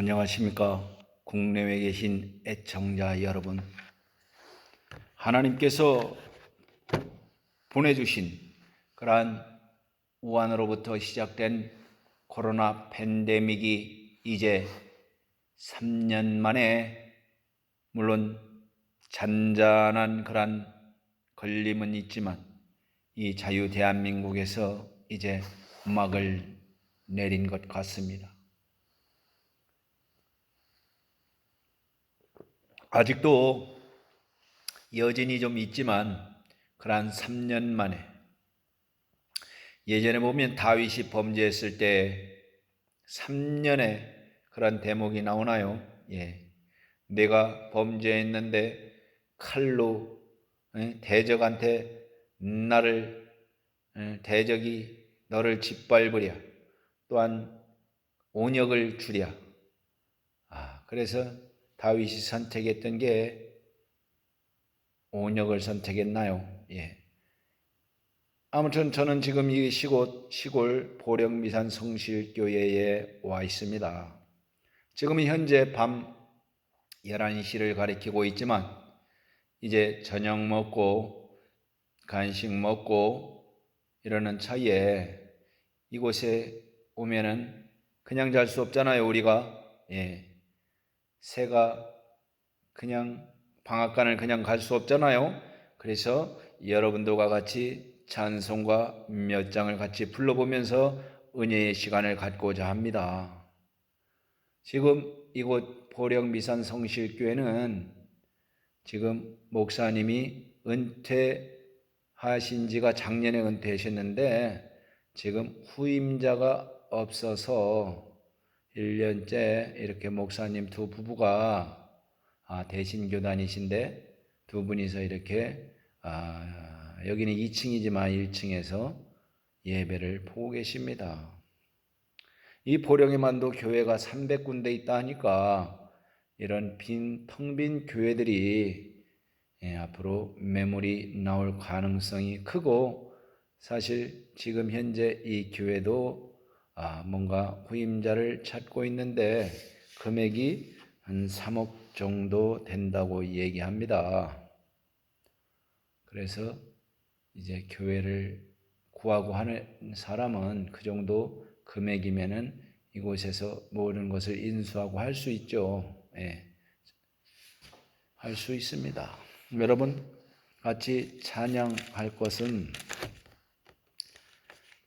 안녕하십니까. 국내외 계신 애청자 여러분. 하나님께서 보내주신 그러한 우한으로부터 시작된 코로나 팬데믹이 이제 3년 만에 물론 잔잔한 그러한 걸림은 있지만 이 자유 대한민국에서 이제 음악을 내린 것 같습니다. 아직도 여진이 좀 있지만 그러한 3년 만에 예전에 보면 다윗이 범죄했을 때 3년에 그런 대목이 나오나요? 예. 내가 범죄했는데 칼로 예, 대적한테 나를 예, 대적이 너를 짓밟으랴 또한 온역을 주랴 아 그래서 다윗이 선택했던 게 온역을 선택했나요? 예. 아무튼 저는 지금 이 시골, 시골 보령미산 성실교회에 와 있습니다. 지금은 현재 밤 11시를 가리키고 있지만 이제 저녁 먹고 간식 먹고 이러는 차이에 이곳에 오면은 그냥 잘 수 없잖아요, 우리가. 예. 새가 그냥 방앗간을 그냥 갈 수 없잖아요. 그래서 여러분들과 같이 찬송과 몇 장을 같이 불러보면서 은혜의 시간을 갖고자 합니다. 지금 이곳 보령 미산 성실교회는 지금 목사님이 은퇴하신 지가 작년에 은퇴하셨는데 지금 후임자가 없어서 1년째 이렇게 목사님 두 부부가 아, 대신 교단이신데 두 분이서 이렇게 아, 여기는 2층이지만 1층에서 예배를 보고 계십니다. 이 보령에만도 교회가 300군데 있다 하니까 이런 빈, 텅 빈 교회들이 예, 앞으로 매물이 나올 가능성이 크고 사실 지금 현재 이 교회도 아, 뭔가 후임자를 찾고 있는데 금액이 한 3억 정도 된다고 얘기합니다. 그래서 이제 교회를 구하고 하는 사람은 그 정도 금액이면은 이곳에서 모든 것을 인수하고 할 수 있죠. 예. 할 수 있습니다. 여러분 같이 찬양할 것은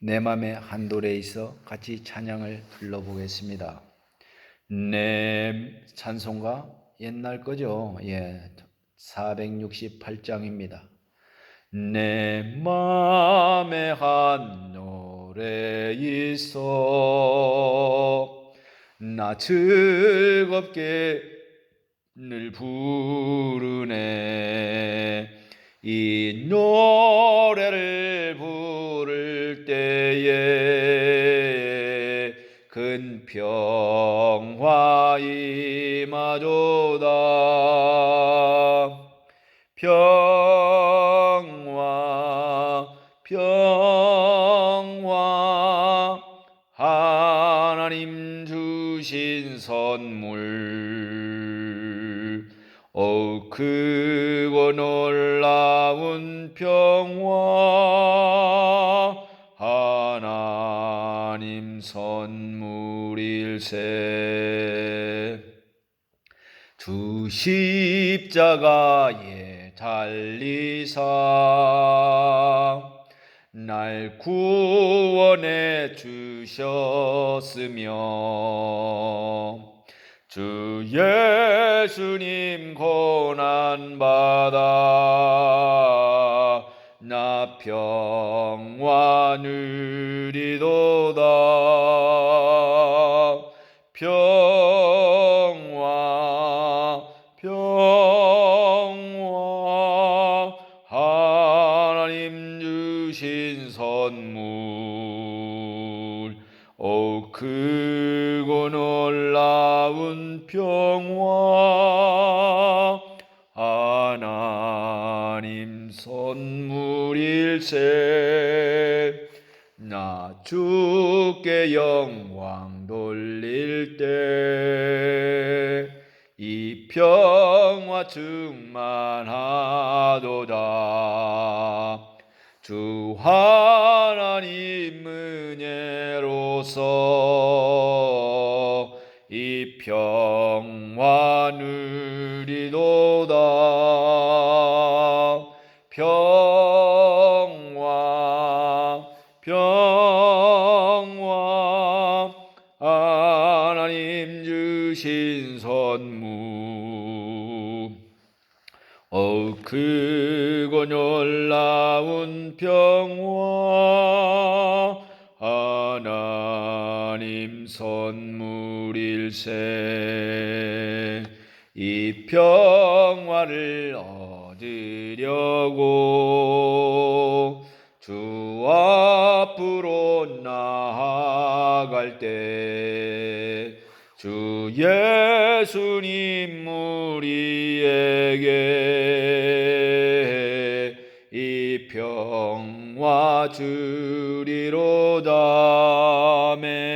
내 맘의 한돌에 있어 같이 찬양을 불러보겠습니다. 내 찬송가 옛날 거죠. 예. 468장입니다. 내 맘에 한 노래 있어 나 즐겁게 늘 부르네 이 노래를 부를 때에 큰 평화 임하도다. 평화 평화. 하나님 주신 선물. 어크 십자가에 달리사. 날 구원해 주셨으며 주 예수님 고난 받아 나 평화 누리도다 나 주께 영광 돌릴 때 평화 충만하도다. 주 하나님 은혜로서 이 평화 누리도다 신 선물 어 크고 놀라운 평화 하나님 선물일세 이 평화를 얻으려고 주 앞으로 나아갈 때주 예수님 우리에게 이 평화 주리로다. 아멘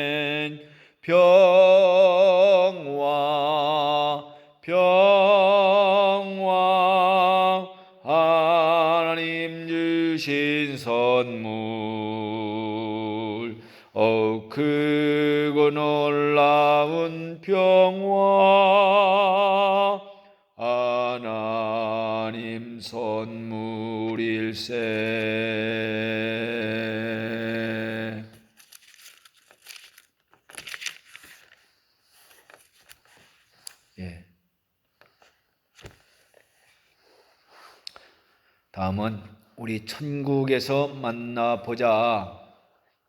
하나님 선물일세 예. 다음은 우리 천국에서 만나보자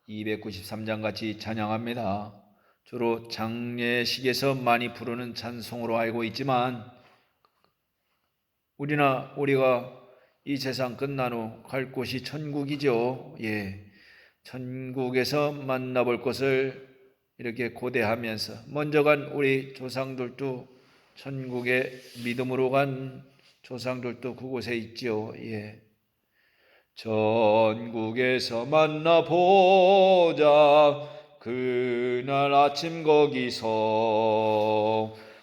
293장 같이 찬양합니다. 주로 장례식에서 많이 부르는 찬송으로 알고 있지만 우리나 우리가 이 세상 끝난 후 갈 곳이 천국이죠. 예. 천국에서 만나볼 것을 이렇게 고대하면서 먼저 간 우리 조상들도 천국에 믿음으로 간 조상들도 그곳에 있지요. 예. 전국에서 만나보자 그날 아침 거기서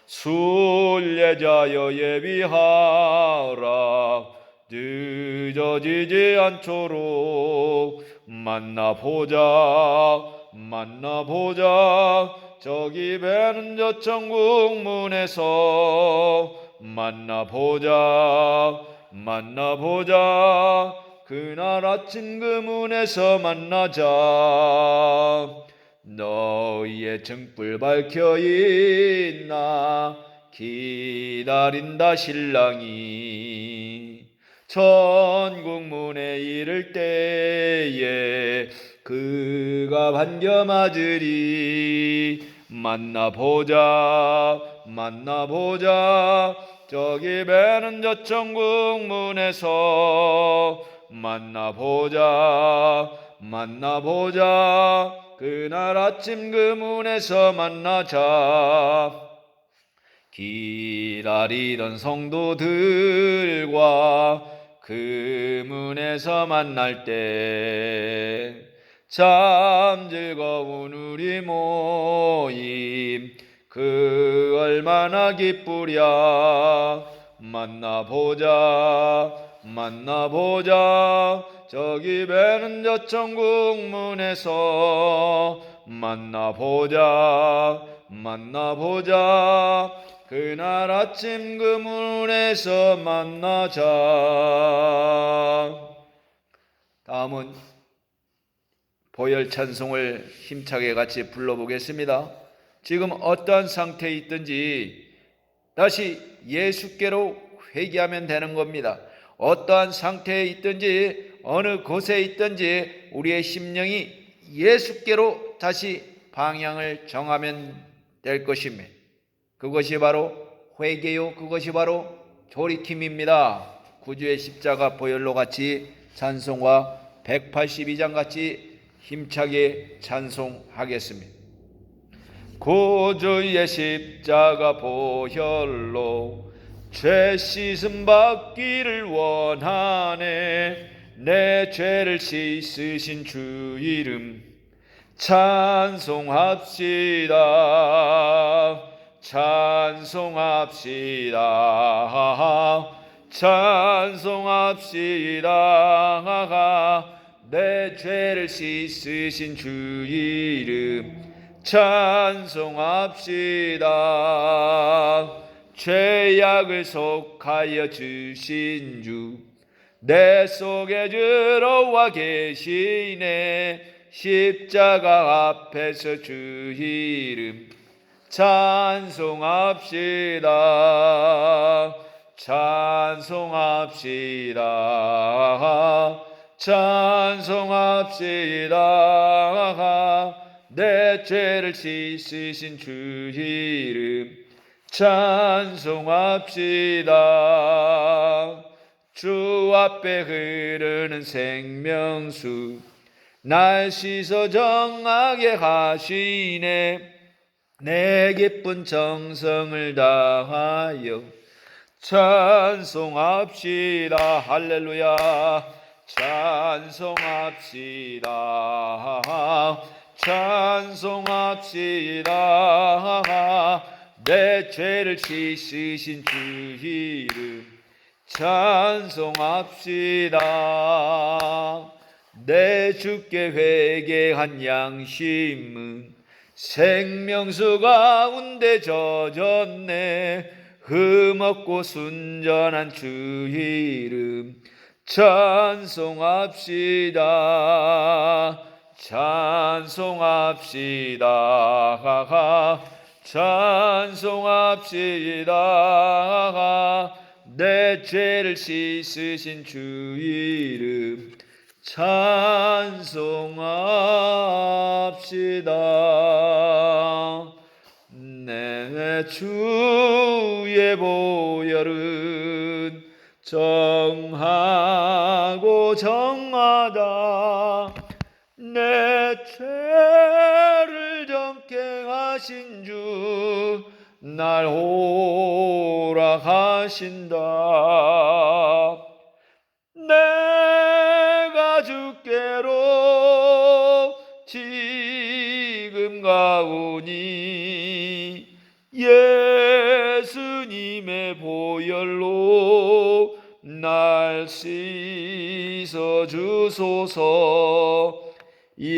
순례자여 예비하라. 늦어지지 않도록 만나보자 만나보자. 저기 배는 저 천국 문에서 만나보자 만나보자. 그날 아침 그 문에서 만나자 너희의 등불 밝혀 있나 기다린다 신랑이. 천국 문에 이를 때에 그가 반겨 맞으리 만나보자 만나보자. 저기 배는 저 천국 문에서 만나보자 만나보자 그날 아침 그 문에서 만나자. 기다리던 성도들과 그 문에서 만날 때 참 즐거운 우리 모임 그 얼마나 기쁘랴. 만나보자 만나보자 저기 배는 저 천국 문에서 만나보자 만나보자 그날 아침 그 문에서 만나자 다음은 보혈 찬송을 힘차게 같이 불러보겠습니다. 지금 어떠한 상태에 있든지 다시 예수께로 회개하면 되는 겁니다. 어떠한 상태에 있든지 어느 곳에 있든지 우리의 심령이 예수께로 다시 방향을 정하면 될 것입니다. 그것이 바로 회개요. 그것이 바로 조리킴입니다. 구주의 십자가 보혈로 같이 찬송과 182장 같이 힘차게 찬송하겠습니다. 구주의 십자가 보혈로 죄 씻음 받기를 원하네. 내 죄를 씻으신 주 이름 찬송합시다. 찬송합시다. 찬송합시다. 내 죄를 씻으신 주 이름 찬송합시다 죄악을 속하여 주신 주 내 속에 들어와 계시네. 십자가 앞에서 주 이름 찬송합시다. 찬송합시다. 찬송합시다. 내 죄를 씻으신 주 이름 찬송합시다. 주 앞에 흐르는 생명수 날 씻어 정하게 하시네. 내 기쁜 정성을 다하여 찬송합시다. 할렐루야. 찬송합시다. 찬송합시다 내 죄를 씻으신 주 이름 찬송합시다. 내 주께 회개한 양심은 생명수 가운데 젖었네. 흠없고 순전한 주 이름 찬송합시다. 찬송합시다 찬송합시다. 내 죄를 씻으신 주 이름 찬송합시다. 내 주의 보혈은 정하고 정하다. 내 정케 하신 주 날 호락하신다. 내가 주께로 지금 가오니 예수님의 보혈로 날 씻어 주소서.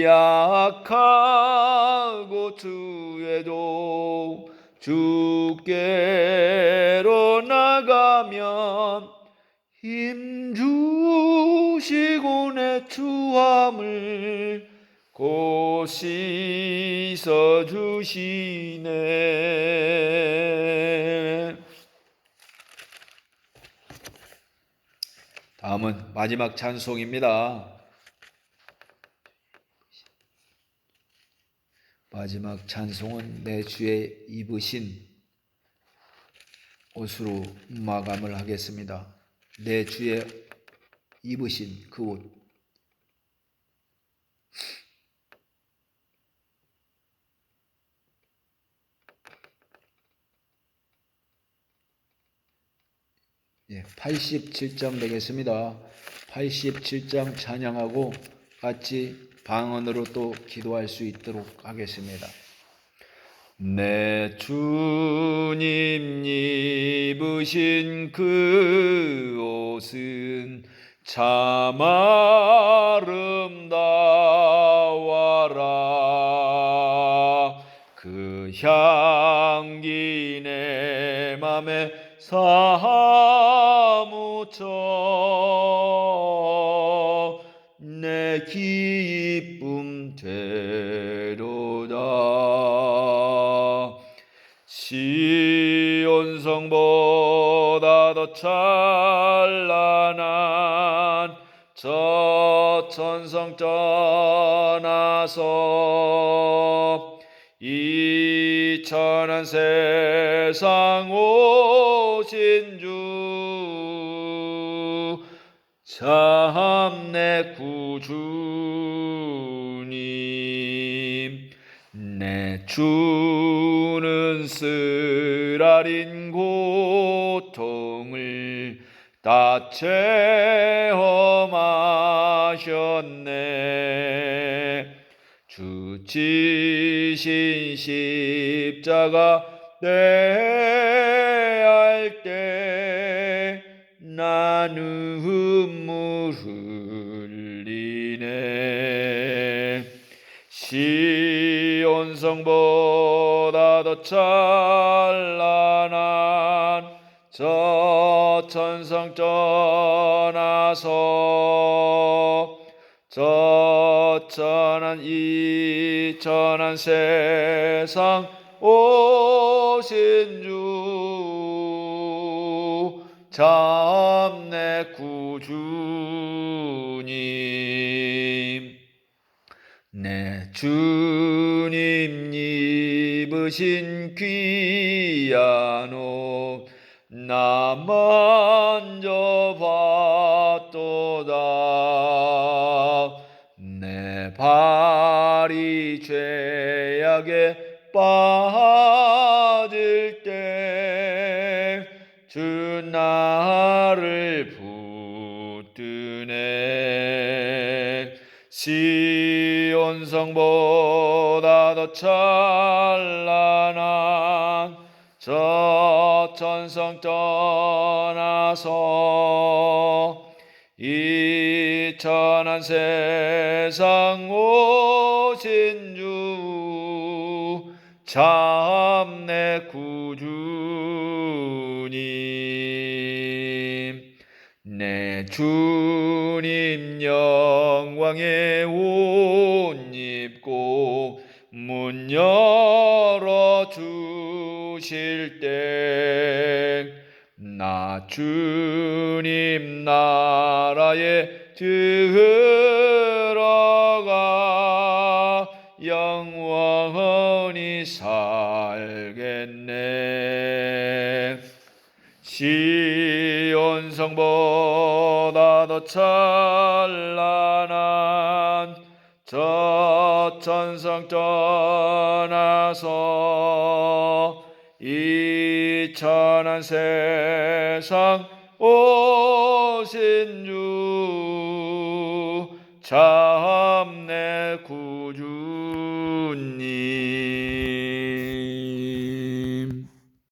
약하고 주 에도 주께로 나가면 힘 주시고 내 추함을 곧 씻어 주시네. 다음은 마지막 찬송입니다. 마지막 찬송은 내 주에 입으신 옷으로 마감을 하겠습니다. 내 주에 입으신 그 옷. 예, 87장 되겠습니다. 87장 찬양하고 같이 방언으로 또 기도할 수 있도록 하겠습니다. 내 주님 입으신 그 옷은 참 아름다워라 그 향기 내 맘에 사무쳐 내 기 시온성보다 더 찬란한 저 천성 떠나서 이 천한 세상 오신 주 참 내 구주님 내주 고통을 다 체험하셨네. 주 지신 십자가 대할 때 나는 눈물 흘리네. 시온성보 다더 찬란한 저 천성 떠나서 저 천한 이 천한 세상 오신 주 참 내 구주님. 내 주님 입으신 귀한 옷나 만져 봤도다. 내 발이 죄악에 빠 찬란한 저 천성 떠나서 이 천한 세상 오신 주 참 내 구주님. 내 주님 입고 문 열어 주실 때 나 주님 나라에 들어가 영원히 살겠네. 시온성보다 더 찬란한 저 천성 떠나서 이 천한 세상 오신 주 참내 구주님